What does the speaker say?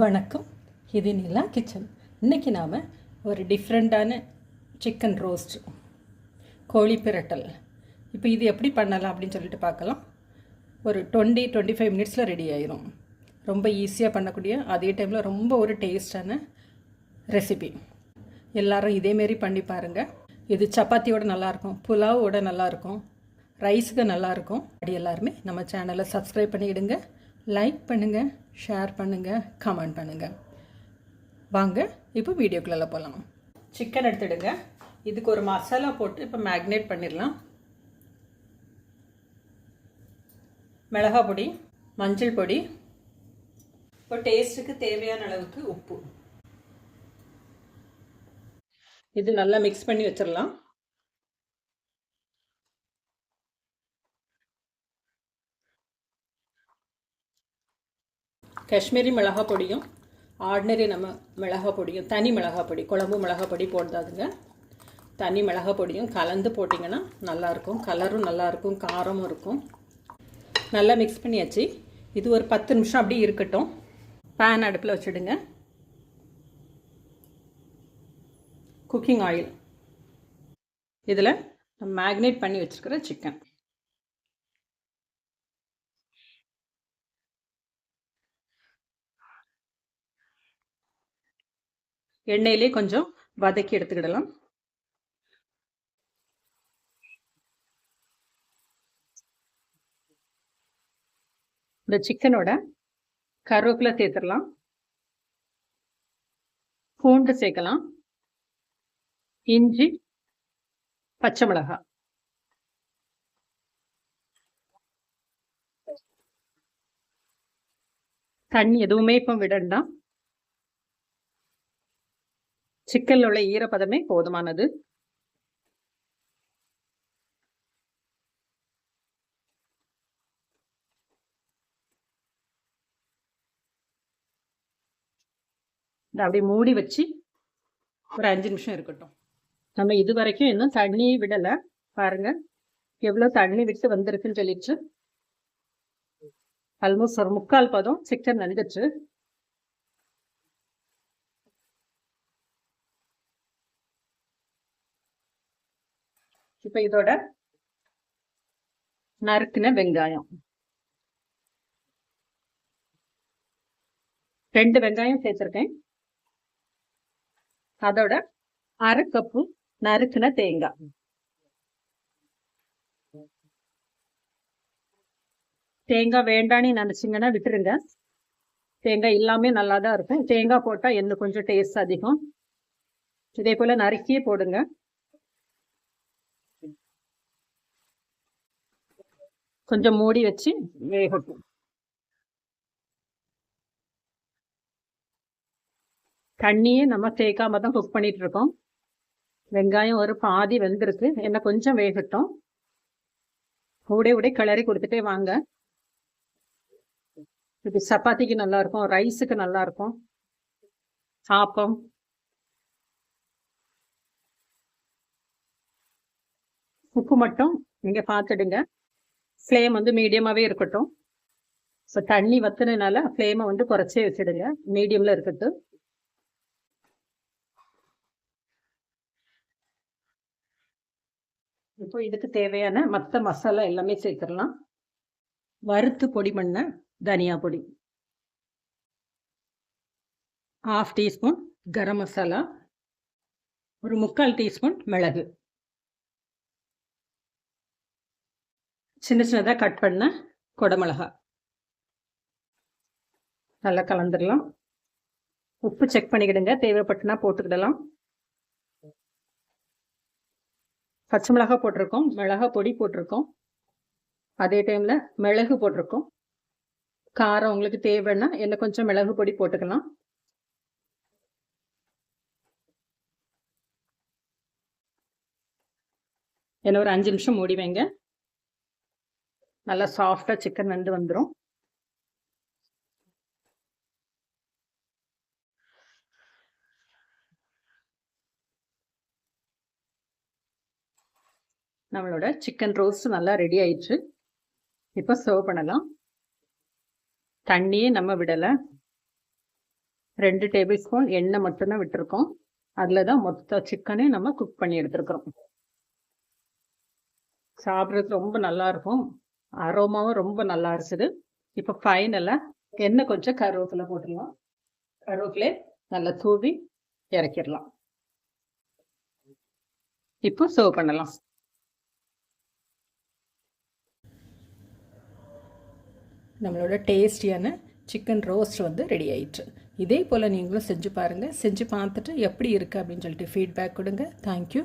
வணக்கம். இது நிலா கிச்சன். இன்னைக்கு நாம் ஒரு டிஃப்ரெண்ட்டான சிக்கன் ரோஸ்ட் கோழி பிரட்டல். இப்போ இது எப்படி பண்ணலாம் அப்படின்னு சொல்லிட்டு பார்க்கலாம். ஒரு டுவெண்ட்டி டுவெண்ட்டி ஃபைவ் மினிட்ஸில் ரெடி ஆயிரும். ரொம்ப ஈஸியாக பண்ணக்கூடிய அதே டைமில் ரொம்ப ஒரு டேஸ்டான ரெசிபி எல்லோரும் இதேமாரி பண்ணி பாருங்கள் இது சப்பாத்தியோட நல்லாயிருக்கும் புலாவோட நல்லாயிருக்கும் ரைஸுக்கு நல்லாயிருக்கும். அப்படி எல்லாருமே நம்ம சேனலை சப்ஸ்கிரைப் பண்ணிவிடுங்க லைக் பண்ணுங்கள் ஷேர் பண்ணுங்கள் கமெண்ட் பண்ணுங்கள் வாங்க இப்போ வீடியோக்குள்ளே போகலாம் சிக்கன் எடுத்துடுங்க. இதுக்கு ஒரு மசாலா போட்டு இப்போ மேக்னேட் பண்ணிடலாம். மிளகா பொடி மஞ்சள் பொடி. இப்போ டேஸ்ட்டுக்கு தேவையான அளவுக்கு உப்பு. இது நல்லா மிக்ஸ் பண்ணி வச்சிடலாம். காஷ்மீரி மிளகா பொடியும் ஆர்டினரி நம்ம மிளகா பொடியும் தனி மிளகா பொடி குழம்பு மிளகா பொடி போடாதுங்க தனி மிளகா பொடியும் கலந்து போட்டிங்கன்னா நல்லாயிருக்கும். கலரும் நல்லாயிருக்கும் காரமும் இருக்கும். நல்லா மிக்ஸ் பண்ணியாச்சு. இது ஒரு பத்து நிமிஷம் அப்படியே இருக்கட்டும். பேன் அடுப்பில் வச்சுடுங்க. குக்கிங் ஆயில் இதில் மேக்னேட் பண்ணி வச்சுருக்கிற சிக்கன் எண்ணெயிலே கொஞ்சம் வதக்கி எடுத்துக்கிடலாம். இந்த சிக்கனோட கருவேப்பிலை சேர்த்துடலாம். பூண்டு சேர்க்கலாம். இஞ்சி பச்சை மிளகாய். தண்ணி எதுவுமே இப்போ விடண்டாம். சிக்கல் உள்ள ஈரப்பதமே போதுமானது. அப்படி மூடி வச்சு ஒரு அஞ்சு நிமிஷம் இருக்கட்டும். நம்ம இது வரைக்கும் இன்னும் தண்ணி விடலை. பாருங்க. எவ்வளோ தண்ணி விட்டு வந்திருக்குன்னு சொல்லிட்டு. ஆல்மோஸ்ட் ஒரு முக்கால் பதம் சிக்கன் நந்துச்சு இப்போ இதோட நறுக்கின வெங்காயம். ரெண்டு வெங்காயம் சேர்த்துருக்கேன். அதோட அரை கப்பு நறுக்கின தேங்காய். தேங்காய் வேண்டான்னு நினச்சிங்கன்னா விட்டுருங்க. தேங்காய் இல்லாமே நல்லா தான் இருக்கும். தேங்காய் போட்டால் இன்னும் கொஞ்சம் டேஸ்ட் அதிகம். இதே போல் நறுக்கியே போடுங்க. கொஞ்சம் மூடி வச்சு வேகட்டும். தண்ணியே நம்ம தேய்க்காம தான் குக் பண்ணிட்டு இருக்கோம் வெங்காயம் ஒரு பாதி வெந்திருக்கு. என்ன கொஞ்சம் வேகட்டும். உடே உடே கிளறி கொடுத்துட்டே வாங்க. இது சப்பாத்திக்கு நல்லா இருக்கும் ரைஸுக்கு நல்லா இருக்கும் சாப்பம் உப்பு மட்டும் நீங்க பார்த்துடுங்க ஃப்ளேம் வந்து மீடியமாகவே இருக்கட்டும். ஸோ தண்ணி வத்துனதுனால ஃப்ளேமை வந்து குறைச்சே வச்சுடுங்க. மீடியமில் இருக்கட்டும். இப்போ இதுக்கு தேவையான மற்ற மசாலா எல்லாமே சேர்த்துடலாம். வறுத்து பொடி பண்ண தனியா பொடி. Half teaspoon garam masala. ஒரு முக்கால் டீஸ்பூன் மிளகு. சின்ன சின்னதாக கட் பண்ண கொடமிளகா. நல்லா கலந்துடலாம். உப்பு செக் பண்ணிக்கிடுங்க. தேவைப்பட்டுனா போட்டுக்கிடலாம். பச்சை மிளகா போட்டிருக்கோம். மிளகா பொடி போட்டிருக்கோம். அதே டைமில் மிளகு போட்டிருக்கோம். காரம் உங்களுக்கு தேவைன்னா என்ன கொஞ்சம் மிளகு பொடி போட்டுக்கலாம். என்ன ஒரு அஞ்சு நிமிஷம் மூடி வைங்க. நல்லா சாஃப்டாக சிக்கன் வந்து வந்துடும் நம்மளோட சிக்கன் ரோஸ்ட் நல்லா ரெடி ஆயிடுச்சு. இப்போ சர்வ் பண்ணலாம். தண்ணியே நம்ம விடலை. ரெண்டு டேபிள் ஸ்பூன் எண்ணெய் மட்டும்தான் விட்டுருக்கோம். அதில் தான் மொத்த சிக்கனே நம்ம குக் பண்ணி எடுத்துருக்குறோம். சாப்பிட்றது ரொம்ப நல்லா இருக்கும். அரோமாவும் ரொம்ப நல்லா இருக்குது இப்போ ஃபைனலாக எண்ணெய் கொஞ்சம் கருவேப்பிலை போட்டுடலாம். கருவேப்பிலை நல்லா தூவி இறக்கிடலாம். இப்போ சர்வ் பண்ணலாம். நம்மளோட டேஸ்டியான சிக்கன் ரோஸ்ட் வந்து ரெடி ஆயிட்டு இதே போல் நீங்களும் செஞ்சு பாருங்கள் செஞ்சு பார்த்துட்டு எப்படி இருக்குது அப்படின்னு சொல்லிட்டு ஃபீட்பேக் கொடுங்க. தேங்க்யூ